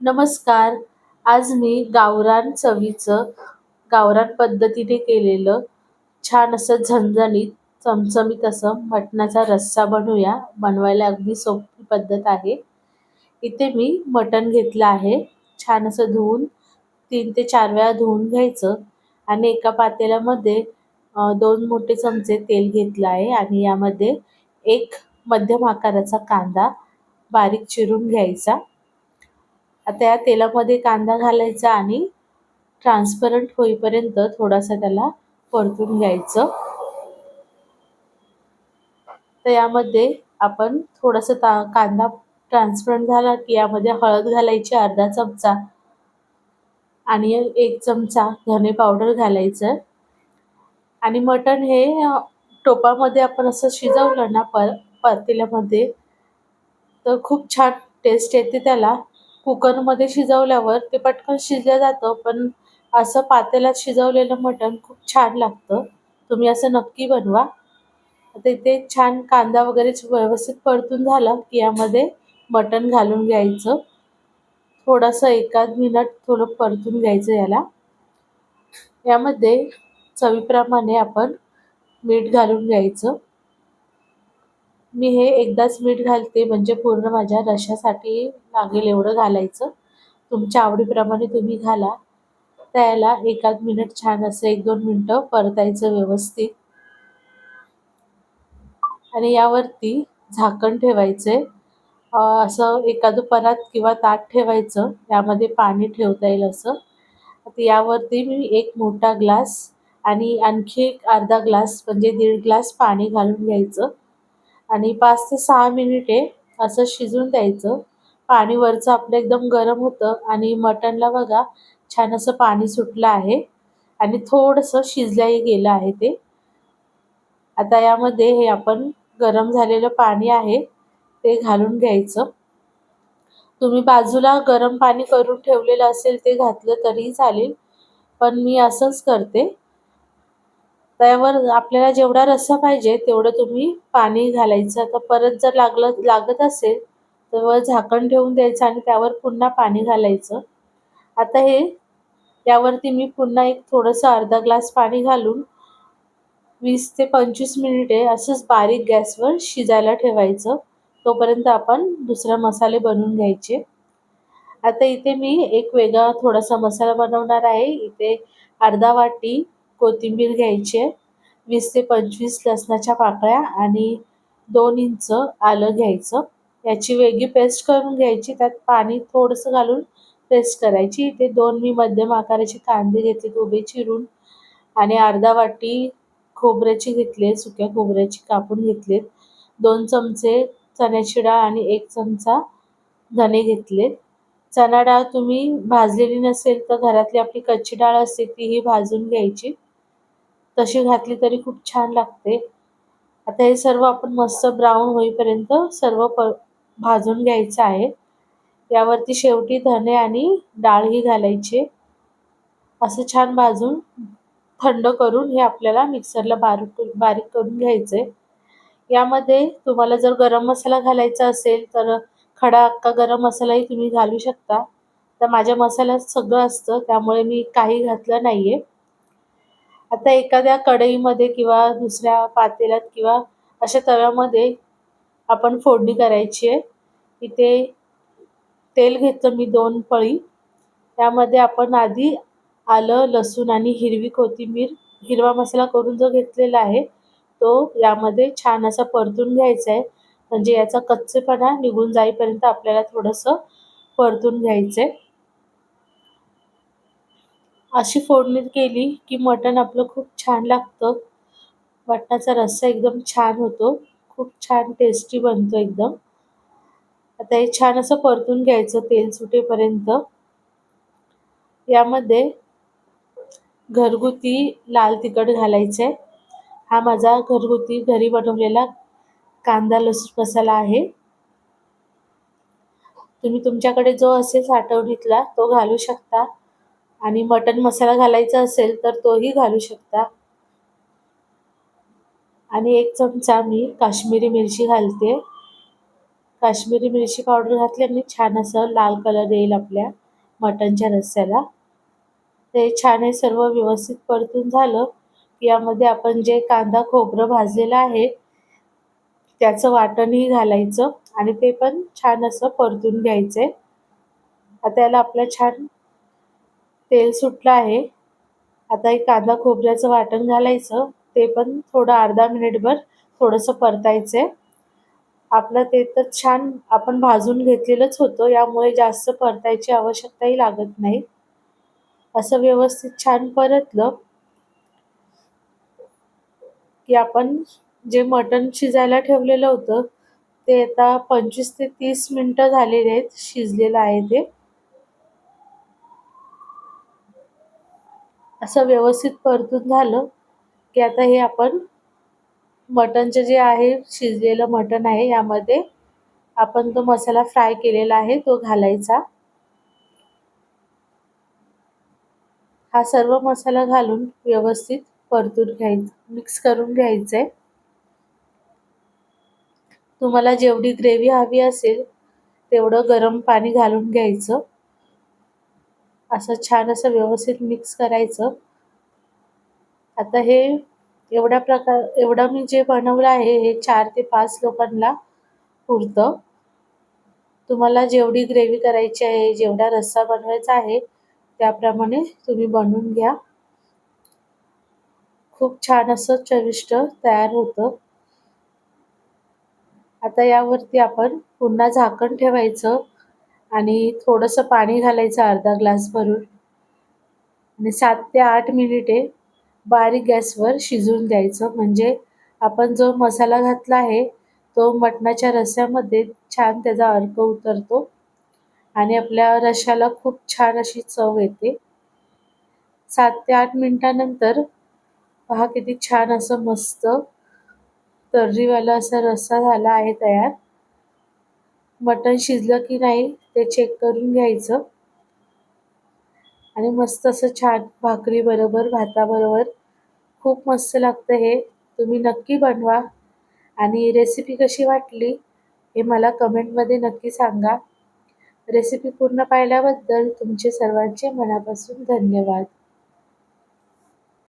नमस्कार. आज मी गावरान चवीचं गावरान पद्धतीने केलेलं छान असं झणझणीत चमचमीत असं मटणाचा रस्सा बनवूया. बनवायला अगदी सोपी पद्धत आहे. इथे मी मटण घेतलं आहे. छान असं धुवून तीन ते चार वेळा धुवून घ्यायचं आणि एका पातेल्यामध्ये दोन मोठे चमचे तेल घेतलं आहे आणि यामध्ये एक मध्यम आकाराचा कांदा बारीक चिरून घ्यायचा. आता या तेलामध्ये कांदा घालायचा आणि ट्रान्सपरंट होईपर्यंत थोडासा त्याला परतून घ्यायचं. तर यामध्ये आपण थोडासा ता कांदा ट्रान्सपरंट झाला की यामध्ये हळद घालायची अर्धा चमचा आणि एक चमचा धने पावडर घालायचं. आणि मटण हे टोपामध्ये आपण असं शिजवलं ना पर पातेल्यामध्ये तर खूप छान टेस्ट येते त्याला. कुकरमध्ये शिजवल्यावर ते पटकन शिजलं जातं पण असं पातेल्यात शिजवलेलं मटण खूप छान लागतं. तुम्ही असं नक्की बनवा. आता इथे छान कांदा वगैरे व्यवस्थित परतून झाला की यामध्ये मटण घालून घ्यायचं. थोडंसं एकाद मिनट थोडं परतून घ्यायचं याला. यामध्ये चवीप्रमाणे आपण मीठ घालून घ्यायचं. मी हे एकदाच मीठ घालते म्हणजे पूर्ण माझ्या रशासाठी लागेल एवढं घालायचं. तुमच्या आवडीप्रमाणे तुम्ही घाला. त्याला एकाद मिनिट छान असं एक दोन मिनटं परतायचं व्यवस्थित. आणि यावरती झाकण ठेवायचे. असं एखादं परात किंवा ताट ठेवायचं. यामध्ये पाणी ठेवता येईल असं. यावरती मी एक मोठा ग्लास आणि आणखी एक अर्धा ग्लास म्हणजे दीड ग्लास पाणी घालून घ्यायचं. आणि पाच ते सहा मिनिटे असं शिजून द्यायचं. पाणी वरचं आपलं एकदम गरम होतं आणि मटणला बघा छान असं पाणी सुटलं आहे आणि थोडंसं शिजल्याही गेलं आहे ते. आता यामध्ये हे आपण गरम झालेलं पाणी आहे ते घालून घ्यायचं. तुम्ही बाजूला गरम पाणी करून ठेवलेलं असेल ते घातलं तरी चालेल पण मी असंच करते. त्यावर आपल्याला जेवढा रस्सा पाहिजे तेवढं तुम्ही पाणी घालायचं. आता परत जर लागलं लागत असेल तर झाकण ठेवून द्यायचं आणि त्यावर पुन्हा पाणी घालायचं. आता हे यावरती मी पुन्हा एक थोडंसं अर्धा ग्लास पाणी घालून वीस ते पंचवीस मिनिटे असंच बारीक गॅसवर शिजायला ठेवायचं. तोपर्यंत आपण दुसरे मसाले बनवून घ्यायचे. आता इथे मी एक वेगळा थोडासा मसाला बनवणार आहे. इथे अर्धा वाटी कोथिंबीर घ्यायची आहे. वीस ते पंचवीस लसणाच्या पाकळ्या आणि दोन इंच आलं घ्यायचं. याची वेगळी पेस्ट करून घ्यायची. त्यात पाणी थोडंसं घालून पेस्ट करायची. इथे दोन मी मध्यम आकाराचे कांदे घेतले उभे चिरून. आणि अर्धा वाटी खोबऱ्याची घेतले सुक्या खोबऱ्याची कापून घेतलेत. दोन चमचे चण्याची डाळ आणि एक चमचा धने घेतलेत. चणा डाळ तुम्ही भाजलेली नसेल तर घरातली आपली कच्ची डाळ असते तीही भाजून घ्यायची. तशी घातली तरी खूप छान लागते. आता हे सर्व आपण मस्त ब्राऊन होईपर्यंत सर्व प भाजून घ्यायचं आहे. यावरती शेवटी धने आणि डाळही घालायचे. असं छान भाजून थंड करून हे आपल्याला मिक्सरला बारीक बारीक करून घ्यायचे यामध्ये तुम्हाला जर गरम मसाला घालायचा असेल तर खडा अक्का गरम मसालाही तुम्ही घालू शकता. तर माझ्या मसाल्यात सगळं असतं त्यामुळे मी काही घातलं नाही आहे आता एखाद्या कढईमध्ये किंवा दुसऱ्या पातेल्यात किंवा अशा तव्यामध्ये आपण फोडणी करायची आहे. इथे तेल घेतलं मी दोन पळी. त्यामध्ये आपण आधी आलं लसूण आणि हिरवी कोथिंबीर हिरवा मसाला करून जो घेतलेला आहे तो यामध्ये छान असा परतून घ्यायचा आहे. म्हणजे याचा कच्चेपणा निघून जाईपर्यंत आपल्याला थोडंसं परतून घ्यायचं आहे अशी फोडणी केली की मटण आपलं खूप छान लागतं. मटणाचा रस्सा एकदम छान होतो. खूप छान टेस्टी बनतो एकदम. आता हे छान असं परतून घ्यायचं तेल सुटेपर्यंत. यामध्ये घरगुती लाल तिखट घालायचं. आहे हा माझा घरगुती घरी बनवलेला कांदा लसूण मसाला आहे. तुम्ही तुमच्याकडे जो असेल साठवणीतला तो घालू शकता. आणि मटन मसाला घालायचा असेल तर तोही घालू शकता. आणि एक चमचा मी काश्मीरी मिरची घालते. काश्मीरी मिरची पावडर घातल्याने छान असं लाल कलर येईल आपल्या मटणच्या रस्स्याला ते छान हे सर्व व्यवस्थित परतून झालं यामध्ये आपण जे कांदा खोबरं भाजलेलं आहे त्याचं वाटणही घालायचं आणि ते पण छान असं परतून घ्यायचंय आता याला आपलं छान तेल सुटलं आहे. आता एक कांदा खोबऱ्याचं वाटण घालायचं. ते पण थोडं अर्धा मिनिटभर थोडंसं परतायचं आहे आपलं ते तर छान आपण भाजून घेतलेलंच होतं. यामुळे जास्त परतायची आवश्यकताही लागत नाही. असं व्यवस्थित छान परतलं की आपण जे मटण शिजायला ठेवलेलं होतं ते आता पंचवीस ते तीस मिनटं झालेले आहेत शिजलेलं आहे ते. असं व्यवस्थित परतून झालं की आता हे आपण मटणचं जे आहे शिजलेलं मटण आहे यामध्ये आपण तो मसाला फ्राय केलेला आहे तो घालायचा. हा सर्व मसाला घालून व्यवस्थित परतून घ्यायचा मिक्स करून घ्यायचं आहे तुम्हाला जेवढी ग्रेव्ही हवी असेल तेवढं गरम पाणी घालून घ्यायचं. असं छान असं व्यवस्थित मिक्स करायचं. आता हे एवढ्या प्रकार एवढं मी जे बनवलं आहे हे चार ते पाच लोकांना पुरतं. तुम्हाला जेवढी ग्रेव्ही करायची आहे जेवढा रस्सा बनवायचा आहे त्याप्रमाणे तुम्ही बनवून घ्या. खूप छान असं चविष्ट तयार होतं. आता यावरती आपण पुन्हा झाकण ठेवायचं. आणि थोडंसं पाणी घालायचं अर्धा ग्लास भरून. आणि सात ते आठ मिनिटे बारीक गॅसवर शिजवून द्यायचं. म्हणजे आपण जो मसाला घातला आहे तो मटणाच्या रस्स्यामध्ये छान त्याचा अर्क उतरतो आणि आपल्या रश्याला खूप छान अशी चव येते. सात ते आठ मिनटानंतर पहा किती छान असं मस्त तर्रीवाला असा रस्सा झाला आहे तयार. मटण शिजलं की नाही ते चेक करून घ्यायचं. आणि मस्त असं छान भाकरी बरोबर भाताबरोबर. खूप मस्त लागतं हे. तुम्ही नक्की बनवा. आणि रेसिपी कशी वाटली हे मला कमेंटमध्ये नक्की सांगा. रेसिपी पूर्ण पाहिल्याबद्दल तुमचे सर्वांचे मनापासून धन्यवाद.